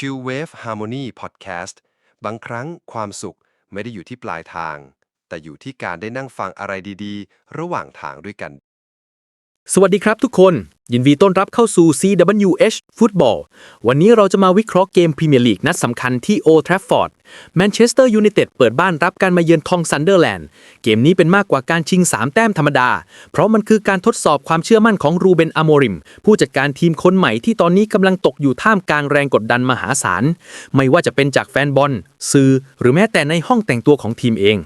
ชิลเวฟฮาร์โมนีพอดแคสต์บางครั้งความสุขไม่ได้อยู่ที่ปลายทาง แต่อยู่ที่การได้นั่งฟังอะไรดีๆ ระหว่างทางด้วยกัน สวัสดีครับทุกคน ยินดีต้อนรับเข้าสู่ CWH Football วันนี้เราจะมาวิเคราะห์เกมพรีเมียร์ลีกนัดสำคัญที่ Old Trafford แมนเชสเตอร์ยูไนเต็ดเปิดบ้านรับการมาเยือนทองซันเดอร์แลนด์เกมนี้เป็นมากกว่าการชิง 3 แต้มธรรมดา เพราะมันคือการทดสอบความเชื่อมั่นของรูเบนอโมริม ผู้จัดการทีมคนใหม่ที่ตอนนี้กำลังตกอยู่ท่ามกลางแรงกดดันมหาศาลไม่ว่าจะเป็นจากแฟนบอล สื่อ หรือแม้แต่ในห้องแต่งตัวของทีมเอง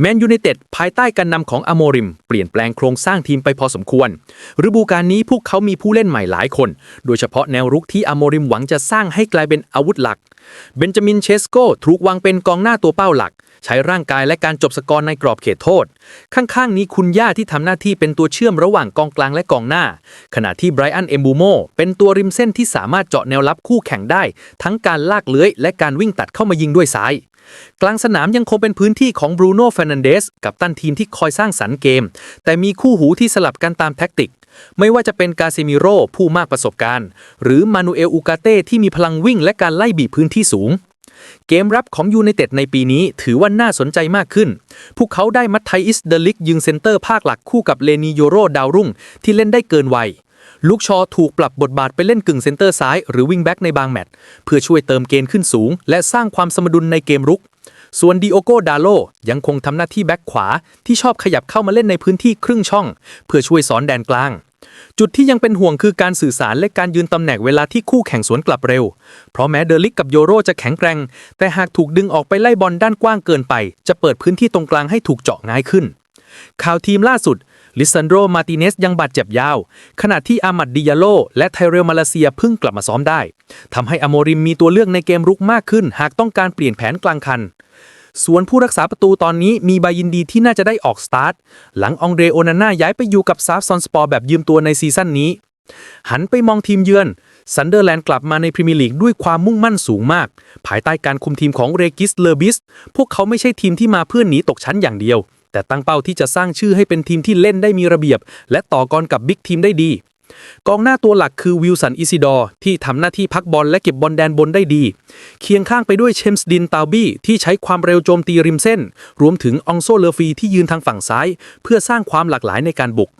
แมนยูไนเต็ดภายใต้การนำของอโมริม เปลี่ยนแปลงโครงสร้างทีมไปพอสมควร ฤดูกาลนี้พวกเขามีผู้เล่นใหม่หลายคน โดยเฉพาะแนวรุกที่อโมริมหวังจะสร้างให้กลายเป็นอาวุธหลัก เบนจามินเชสโกถูกวางเป็นกองหน้าตัวเป้าหลัก ใช้ร่างกายและการจบสกอร์ในกรอบเขตโทษ ข้างๆ นี้คุณย่าที่ทำหน้าที่เป็นตัวเชื่อมระหว่างกองกลางและกองหน้า ขณะที่ไบรอันเอมบูโมเป็นตัวริมเส้นที่สามารถเจาะแนวรับคู่แข่งได้ ทั้งการลากเลื้อยและการวิ่งตัดเข้ามายิงด้วยซ้าย กลางสนามยังคงเป็นพื้นที่ของบรูโน่เฟรนันเดสกับตันทีมที่คอยสร้างสรรค์เกม แต่มีคู่หูที่สลับกันตามแท็กติก ไม่ว่าจะเป็นกาเซมิโร่ผู้มากประสบการณ์ หรือมานูเอลอูกาเต้ที่มีพลังวิ่งและการไล่บีพื้นที่สูง เกมรับของยูไนเต็ดในปีนี้ถือว่าน่าสนใจมากขึ้น พวกเขาได้มัตไทอิสเดลิกยิงเซนเตอร์ภาคหลักคู่กับเลนีโยโรดาวรุ่งที่เล่นได้เกินวัย ลูกชอถูกปรับบทบาทไปเล่นกึ่งเซนเตอร์ซ้ายหรือวิงแบ็กในบางแมตช์เพื่อช่วยเติมเกณฑ์ขึ้นสูง และสร้างความสมดุลในเกมรุก ส่วนดิโอโกดาโลยังคงทำหน้าที่แบ็กขวา ที่ชอบขยับเข้ามาเล่นในพื้นที่ครึ่งช่อง เพื่อช่วยสอนแดนกลาง จุดที่ยังเป็นห่วงคือการสื่อสารและการยืนตำแหน่งเวลาที่คู่แข่งสวนกลับเร็ว เพราะแม้เดลิกกับโยโรจะแข็งแกร่ง แต่หากถูกดึงออกไปไล่บอลด้านกว้างเกินไป จะเปิดพื้นที่ตรงกลางให้ถูกเจาะง่ายขึ้นข่าวทีมล่าสุด ลิซันโดรมาติเนสยังบาดเจ็บยาว ขณะที่อามัดดิยาโล และไทเรลมาเลเซียเพิ่งกลับมาซ้อมได้ทำให้อโมริมมีตัวเลือกในเกมรุกมากขึ้น หากต้องการเปลี่ยนแผนกลางคัน ส่วนผู้รักษาประตูตอนนี้มีใบยินดีที่น่าจะได้ออกสตาร์ท หลังองเดรโอนาน่าย้ายไปอยู่กับซาฟซอนสปอร์แบบยืมตัวในซีซั่นนี้ หันไปมองทีมเยือนซันเดอร์แลนด์กลับมาในพรีเมียร์ลีกด้วยความมุ่งมั่นสูงมาก ภายใต้การคุมทีมของเรกิสเลอร์บิส พวกเขาไม่ใช่ทีมที่มาเพื่อหนีตกชั้นอย่างเดียว แต่ตั้งเป้าที่จะสร้างชื่อให้เป็นทีมที่เล่นได้มีระเบียบ และต่อกรกับบิ๊กทีมได้ดี กองหน้าตัวหลักคือวิลสันอิซิดอร์ที่ทำหน้าที่พักบอลและเก็บบอลแดนบนได้ดี เคียงข้างไปด้วยเชมส์ดินตาบี้ที่ใช้ความเร็วโจมตีริมเส้น รวมถึงองโซเลฟีที่ยืนทางฝั่งซ้าย เพื่อสร้างความหลากหลายในการบุก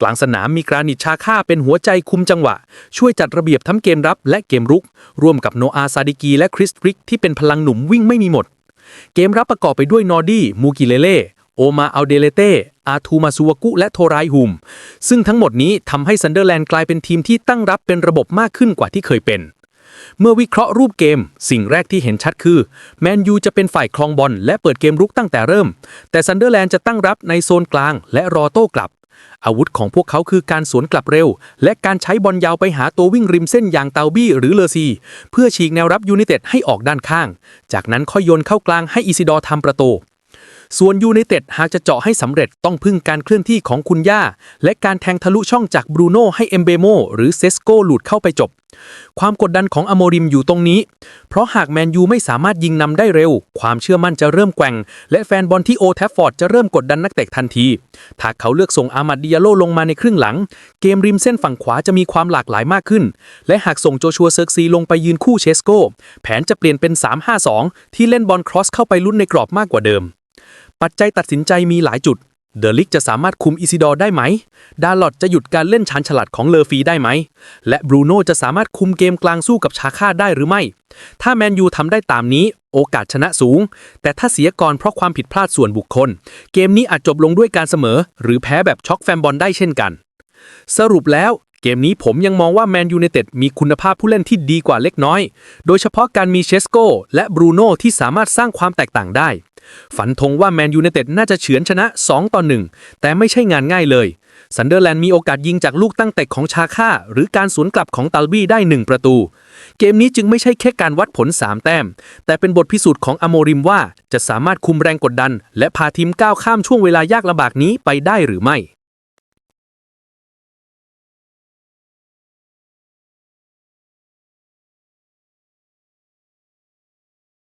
กลางสนามมีกรานิตชาค่าเป็นหัวใจคุมจังหวะ ช่วยจัดระเบียบทั้งเกมรับและเกมรุก ร่วมกับโนอาซาดิกีและคริสริกที่เป็นพลังหนุ่มวิ่งไม่มีหมด เกมรับประกอบไปด้วยนอร์ดี้มูกิเลเล่ โอมาอัลเดเลเต้ อาทูมาซูวากุ และโทไรายฮุม ซึ่งทั้งหมดนี้ทำให้ซันเดอร์แลนด์กลายเป็นทีมที่ตั้งรับเป็นระบบมากขึ้นกว่าที่เคยเป็น เมื่อวิเคราะห์รูปเกม สิ่งแรกที่เห็นชัดคือ แมนยูจะเป็นฝ่ายครองบอลและเปิดเกมรุกตั้งแต่เริ่ม แต่ซันเดอร์แลนด์จะตั้งรับในโซนกลาง และรอโต้กลับ อาวุธของพวกเขาคือการสวนกลับเร็ว และการใช้บอลยาวไปหาตัววิ่งริมเส้นอย่างเตาบี้หรือเลอซี เพื่อฉีกแนวรับยูไนเต็ดให้ออกด้านข้าง จากนั้นค่อยโยนเข้ากลางให้อิซิดอร์ทำประตู ส่วนยูไนเต็ดหากจะเจาะให้สำเร็จต้องพึ่งการเคลื่อนที่ของคุณย่า และการแทงทะลุช่องจากบรูโน่ให้เอมเบโมหรือเซสโกหลุดเข้าไปจบ ความกดดันของอโมริมอยู่ตรงนี้ เพราะหากแมนยูไม่สามารถยิงนำได้เร็ว ความเชื่อมั่นจะเริ่มแกว่ง และแฟนบอลที่โอแทฟฟอร์ดจะเริ่มกดดันนักเตะทันที ถ้าเขาเลือกส่งอามัดดิยาโลลงมาในครึ่งหลัง เกมริมเส้นฝั่งขวาจะมีความหลากหลายมากขึ้น และหากส่งโจชัวเซิร์ซีลงไปยืนคู่เชสโกแผนจะเปลี่ยนเป็น 3-5-2 ที่เล่นบอลครอสเข้าไปลุ้นในกรอบมากกว่าเดิม ปัจจัยตัดสินใจมีหลายจุด เดอลิกจะสามารถคุมอิซิดอร์ได้ไหม ดาลอดจะหยุดการเล่นชานฉลาดของเลอฟีได้ไหม และบรูโน่จะสามารถคุมเกมกลางสู้กับชาค่าได้หรือไม่ ถ้าแมนยูทำได้ตามนี้ โอกาสชนะสูง แต่ถ้าเสียก่อนเพราะความผิดพลาดส่วนบุคคล เกมนี้อาจจบลงด้วยการเสมอ หรือแพ้แบบช็อกแฟนบอลได้เช่นกัน สรุปแล้ว เกมนี้ผมยังมองว่าแมนยูไนเต็ดมีคุณภาพผู้เล่นที่ดีกว่าเล็กน้อย โดยเฉพาะการมีเชสโกและบรูโน่ที่สามารถสร้างความแตกต่างได้ ฝันธงว่าแมนยูไนเต็ดน่าจะเฉือนชนะ 2 ต่อ 1 แต่ไม่ใช่งานง่ายเลยซันเดอร์แลนด์มีโอกาสยิงจากลูกตั้งเตะของชาค่า หรือการสวนกลับของตัลบี้ได้ 1 ประตู เกมนี้จึงไม่ใช่แค่การวัดผล 3 แต้ม แต่เป็นบทพิสูจน์ของอโมริมว่าจะสามารถคุมแรงกดดัน และพาทีมก้าวข้ามช่วงเวลายากลำบากนี้ไปได้หรือไม่